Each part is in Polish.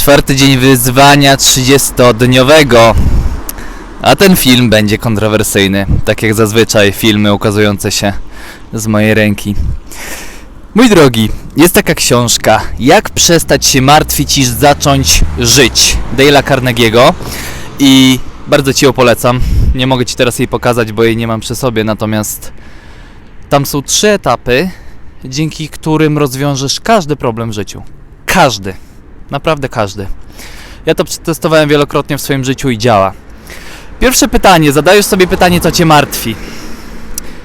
Czwarty dzień wyzwania 30-dniowego. A ten film będzie kontrowersyjny, tak jak zazwyczaj filmy ukazujące się z mojej ręki. Mój drogi, jest taka książka Jak przestać się martwić i zacząć żyć Dale'a Carnegie'ego i bardzo Ci ją polecam. Nie mogę Ci teraz jej pokazać, bo jej nie mam przy sobie, natomiast tam są trzy etapy, dzięki którym rozwiążesz każdy problem w życiu. Każdy. Naprawdę każdy. Ja to przetestowałem wielokrotnie w swoim życiu i działa. Pierwsze pytanie, zadajesz sobie pytanie, co cię martwi.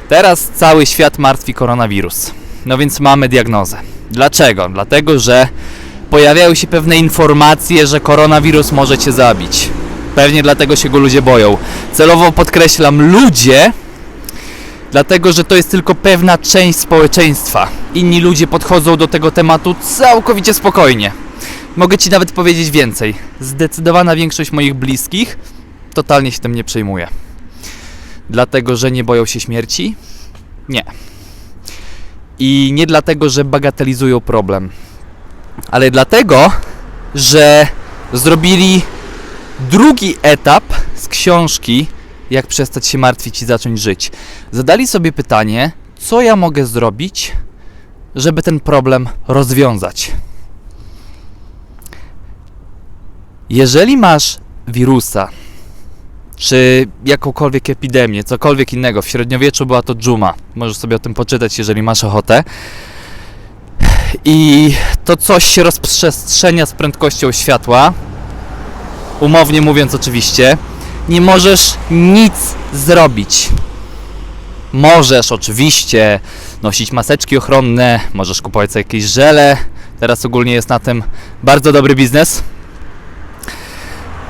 Teraz cały świat martwi koronawirus. No więc mamy diagnozę. Dlaczego? Dlatego, że pojawiają się pewne informacje, że koronawirus może cię zabić. Pewnie dlatego się go ludzie boją. Celowo podkreślam ludzie, dlatego że to jest tylko pewna część społeczeństwa. Inni ludzie podchodzą do tego tematu całkowicie spokojnie. Mogę Ci nawet powiedzieć więcej. Zdecydowana większość moich bliskich totalnie się tym nie przejmuje. Dlatego, że nie boją się śmierci? Nie. I nie dlatego, że bagatelizują problem, ale dlatego, że zrobili drugi etap z książki Jak przestać się martwić i zacząć żyć. Zadali sobie pytanie, co ja mogę zrobić, żeby ten problem rozwiązać. Jeżeli masz wirusa, czy jakąkolwiek epidemię, cokolwiek innego, w średniowieczu była to dżuma, możesz sobie o tym poczytać, jeżeli masz ochotę, i to coś się rozprzestrzenia z prędkością światła, umownie mówiąc oczywiście, nie możesz nic zrobić. Możesz oczywiście nosić maseczki ochronne, możesz kupować sobie jakieś żele, teraz ogólnie jest na tym bardzo dobry biznes,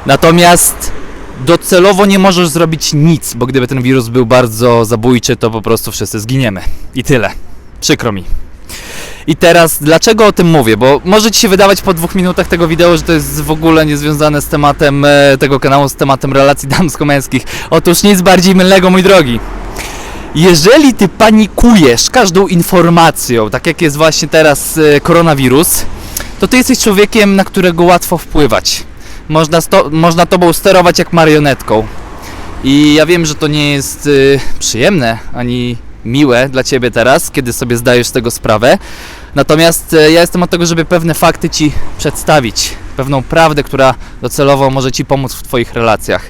Natomiast docelowo nie możesz zrobić nic, bo gdyby ten wirus był bardzo zabójczy, to po prostu wszyscy zginiemy. I tyle. Przykro mi. I teraz dlaczego o tym mówię? Bo może Ci się wydawać po dwóch minutach tego wideo, że to jest w ogóle niezwiązane z tematem e, tego kanału, z tematem relacji damsko-męskich. Otóż nic bardziej mylnego, mój drogi. Jeżeli Ty panikujesz każdą informacją, tak jak jest właśnie teraz e, koronawirus, to Ty jesteś człowiekiem, na którego łatwo wpływać można, sto, można tobą sterować jak marionetką. I ja wiem, że to nie jest y, przyjemne ani miłe dla ciebie teraz, kiedy sobie zdajesz z tego sprawę. Natomiast y, ja jestem od tego, żeby pewne fakty ci przedstawić, pewną prawdę, która docelowo może ci pomóc w twoich relacjach.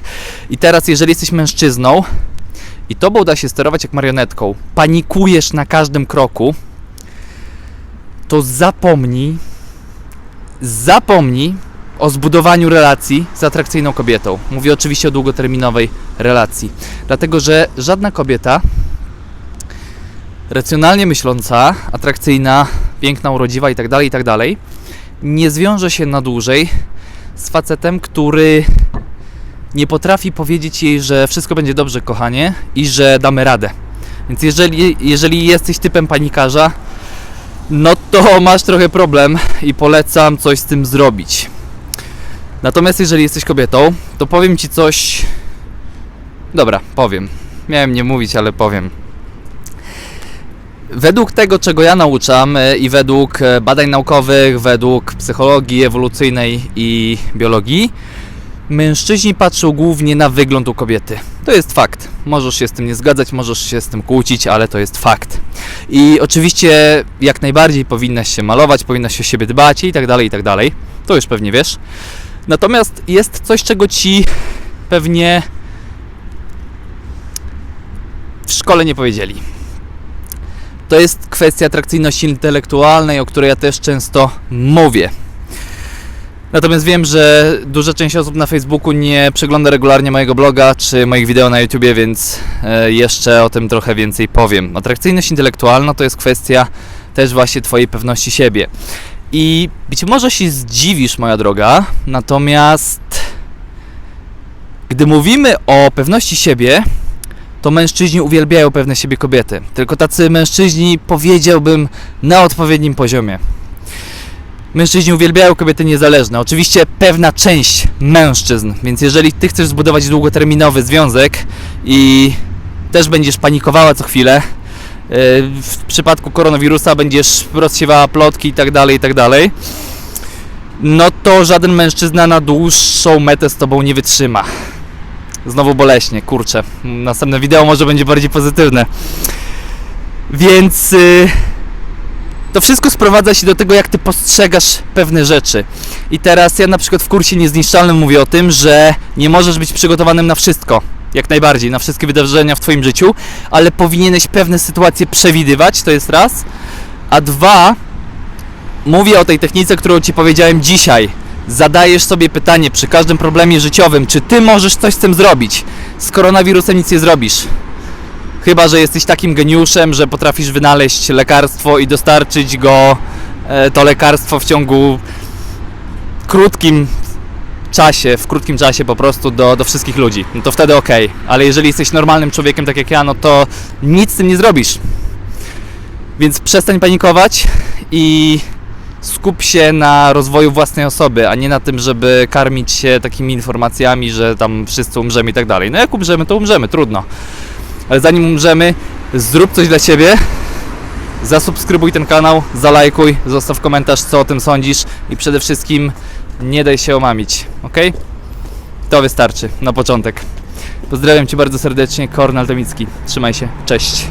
I teraz, jeżeli jesteś mężczyzną i tobą da się sterować jak marionetką, panikujesz na każdym kroku, to zapomnij, zapomnij o zbudowaniu relacji z atrakcyjną kobietą. Mówię oczywiście o długoterminowej relacji. Dlatego, że żadna kobieta racjonalnie myśląca, atrakcyjna, piękna, urodziwa itd., itd., nie zwiąże się na dłużej z facetem, który nie potrafi powiedzieć jej, że wszystko będzie dobrze, kochanie, i że damy radę. Więc jeżeli, jeżeli jesteś typem panikarza, no to masz trochę problem i polecam coś z tym zrobić. Natomiast jeżeli jesteś kobietą, to powiem ci coś. Dobra, powiem. Miałem nie mówić, ale powiem. Według tego, czego ja nauczam e, i według e, badań naukowych, według psychologii ewolucyjnej i biologii, mężczyźni patrzą głównie na wygląd u kobiety. To jest fakt. Możesz się z tym nie zgadzać, możesz się z tym kłócić, ale to jest fakt. I oczywiście jak najbardziej powinnaś się malować, powinnaś się o siebie dbać i tak dalej, i tak dalej. To już pewnie wiesz. Natomiast jest coś, czego ci pewnie w szkole nie powiedzieli. To jest kwestia atrakcyjności intelektualnej, o której ja też często mówię. Natomiast wiem, że duża część osób na Facebooku nie przegląda regularnie mojego bloga czy moich wideo na YouTubie, więc e, jeszcze o tym trochę więcej powiem. Atrakcyjność intelektualna to jest kwestia też właśnie Twojej pewności siebie. I być może się zdziwisz, moja droga, natomiast gdy mówimy o pewności siebie, to mężczyźni uwielbiają pewne siebie kobiety. Tylko tacy mężczyźni, powiedziałbym, na odpowiednim poziomie. Mężczyźni uwielbiają kobiety niezależne. Oczywiście pewna część mężczyzn, więc jeżeli ty chcesz zbudować długoterminowy związek i też będziesz panikowała co chwilę, w przypadku koronawirusa będziesz rozsiewała plotki i tak dalej, i tak dalej, no to żaden mężczyzna na dłuższą metę z tobą nie wytrzyma. Znowu boleśnie, kurczę. Następne wideo może będzie bardziej pozytywne. Więc y, to wszystko sprowadza się do tego, jak ty postrzegasz pewne rzeczy. I teraz ja na przykład w kursie niezniszczalnym mówię o tym, że nie możesz być przygotowanym na wszystko. Jak najbardziej, na wszystkie wydarzenia w twoim życiu, ale powinieneś pewne sytuacje przewidywać, to jest raz. A dwa, mówię o tej technice, którą ci powiedziałem dzisiaj. Zadajesz sobie pytanie przy każdym problemie życiowym, czy ty możesz coś z tym zrobić. Z koronawirusem nic nie zrobisz. Chyba, że jesteś takim geniuszem, że potrafisz wynaleźć lekarstwo i dostarczyć go, e, to lekarstwo w ciągu krótkim czasie, w krótkim czasie po prostu do, do wszystkich ludzi. No to wtedy ok, ale jeżeli jesteś normalnym człowiekiem tak jak ja, no to nic z tym nie zrobisz. Więc przestań panikować i skup się na rozwoju własnej osoby, a nie na tym, żeby karmić się takimi informacjami, że tam wszyscy umrzemy i tak dalej. No jak umrzemy, to umrzemy, trudno. Ale zanim umrzemy, zrób coś dla siebie. Zasubskrybuj ten kanał, zalajkuj, zostaw komentarz, co o tym sądzisz i przede wszystkim nie daj się omamić, ok? To wystarczy na początek. Pozdrawiam Cię bardzo serdecznie, Kornel Tomicki. Trzymaj się, cześć.